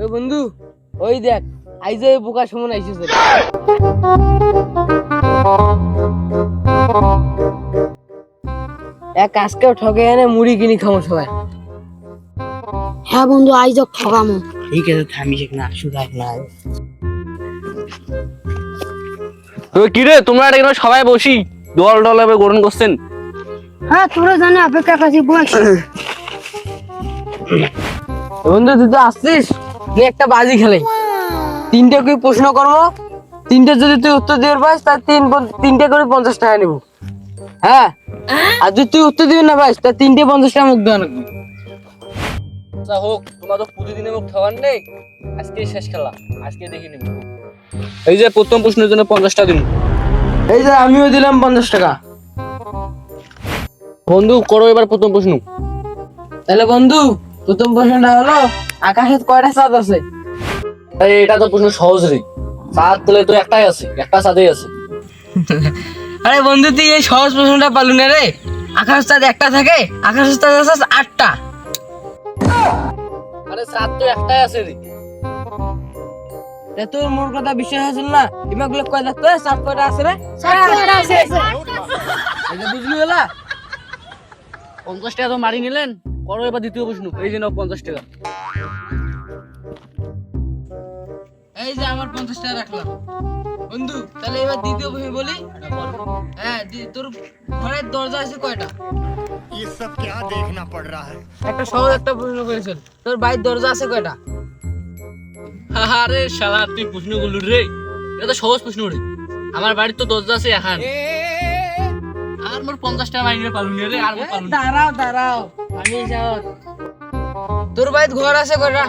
ওই বন্ধু ওই দেখ আই যে বোকা সমন আইসেছে এক আজকেও ঠকে এনে মুড়ি কিনি খামো সবাই। হ্যাঁ বন্ধু তো ঠকামো। ঠিক আছে থামিস না শুধাক না। কি রে তোমরা এটা এখানে সবাই বসি দল দল ভাবে গঠন করছেন? হ্যাঁ তোরা জানে অপেক্ষা করছি বস। বন্ধু তুই তো আসছিস? তুই একটা বাজি খেলে। তিনটে কি প্রশ্ন করব? তিনটে যদি তুই উত্তর দিতে পারিস তার তিন তিনটে করে পঞ্চাশ টাকা নিবো। হ্যাঁ? আর যদি তুই উত্তর দিবি না পারিস তার তিনটে পঞ্চাশ টাকা মুখ দেওয়া লাগবে। আচ্ছা হোক তোমার তো প্রতিদিনের মুখ খাওয়ার নেই। আজকে শেষ খেলা আজকে দেখে নিব। এই যে প্রথম প্রশ্নের জন্য পঞ্চাশটা দিন এই যে আমিও দিলাম পঞ্চাশ টাকা। বন্ধু করো এবার প্রথম প্রশ্ন। তাহলে বন্ধু প্রথম প্রশ্নটা হলো আকাশে কয়টা চাঁদ আছে? আরে এটা তো প্রশ্ন সহজ রে। সাত তলে তো একটাই আছে একটা সাথেই আছে। আরে বন্ধু তুই এই সহজ প্রশ্নটা পালু না রে। আকাশ চাঁদ একটা থাকে আকাশ চাঁদ আছে আটটা। আরে সাত তো একটাই আছে রে। তা তোর মোর কথা বিশ্বাস হয়েছিল না? এবারগুলো কয় দেখতো? চাঁদ কয়টা আছে রে? এটা বুঝলি বলা পঞ্চাশ টাকা তো মারি নিলেন। করো এবার দ্বিতীয় প্রশ্ন এই যে নাও পঞ্চাশ টাকা এই যে আমার পঞ্চাশ টাকা রাখলাম বন্ধু তাহলে এবার দ্বিতীয় প্রশ্ন বলি হ্যাঁ দি- তোর ঘরের দরজা আছে কয়টা ये सब क्या देखना पड़ रहा है একটা সহজ একটা প্রশ্ন করেছিল তোর বাড়ির দরজা আছে কয়টা আরে শালা তুই প্রশ্ন গুলো রে এটা তো সহজ প্রশ্ন রে আমার বাড়ির তো দরজা আছে এখন আর মোর পঞ্চাশ টাকা মারি নিয়ে পালুন রে আর মোর পালুন দাঁড়াও দাঁড়াও আমি যাও। তোর বাড়ির ঘর আছে কয়টা?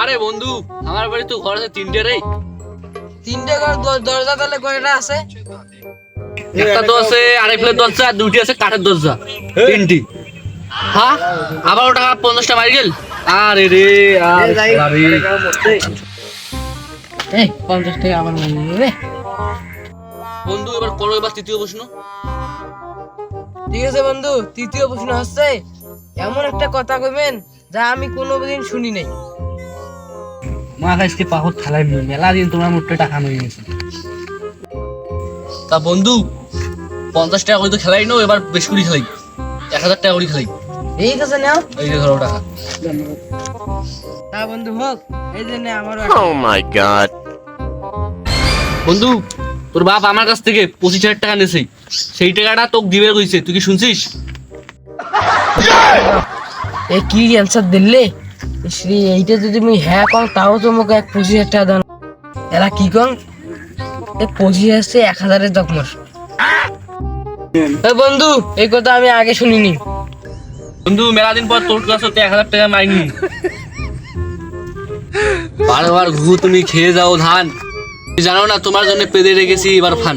আরে বন্ধু আমার বাড়ি তো ঘর আছে তিনটে রে। তিনটে ঘর দরজা তাহলে কয়টা আছে? একটা তো আছে আড়াই ফেলের দরজা দুটি আছে কাঠের দরজা তিনটি। হ্যাঁ আবার ওটা পঞ্চাশটা মারি গেল? আরে রে আর এই পঞ্চাশ টাকা আমার মনে নেই রে। বন্ধু এবার করো এবার তৃতীয় প্রশ্ন। ঠিক আছে বন্ধু তৃতীয় প্রশ্ন হচ্ছে এমন একটা কথা কইবেন যা আমি কোনোদিন শুনি নাই। মা আজকে পাহর নিই মেলা দিন তোমার মোটে টাকা নিয়ে গেছে তা বন্ধু পঞ্চাশ টাকা করে তো খেলাই নো এবার বেশি করে খেলাই এক হাজার টাকা করে খেলাই এই কাছে নাও। এই যে ধরো টাকা। তা বন্ধু হোক এই যে নে আমারও Oh my god. বন্ধু তোর বাপ আমার কাছ থেকে পঁচিশ হাজার টাকা নিয়েছে। সেই টাকাটা তোকে দিবে কইছে। তুই কি শুনছিস? এ কি অ্যান্সার দিলে? শ্রী এইটা যদি মুই হ্যাঁ কম তাও তোমাকে এক পঁচিশ হাজার টাকা দাম এরা কি কম এ পঁচিশ হাজার এক হাজারের দকমর এ বন্ধু এই কথা আমি আগে শুনিনি। বন্ধু মেলা দিন পর তোর কাছে এক হাজার টাকা মাইনি। বারবার ঘু তুমি খেয়ে যাও ধান। তুমি জানো না তোমার জন্য পেদে রেখেছি এবার ফান।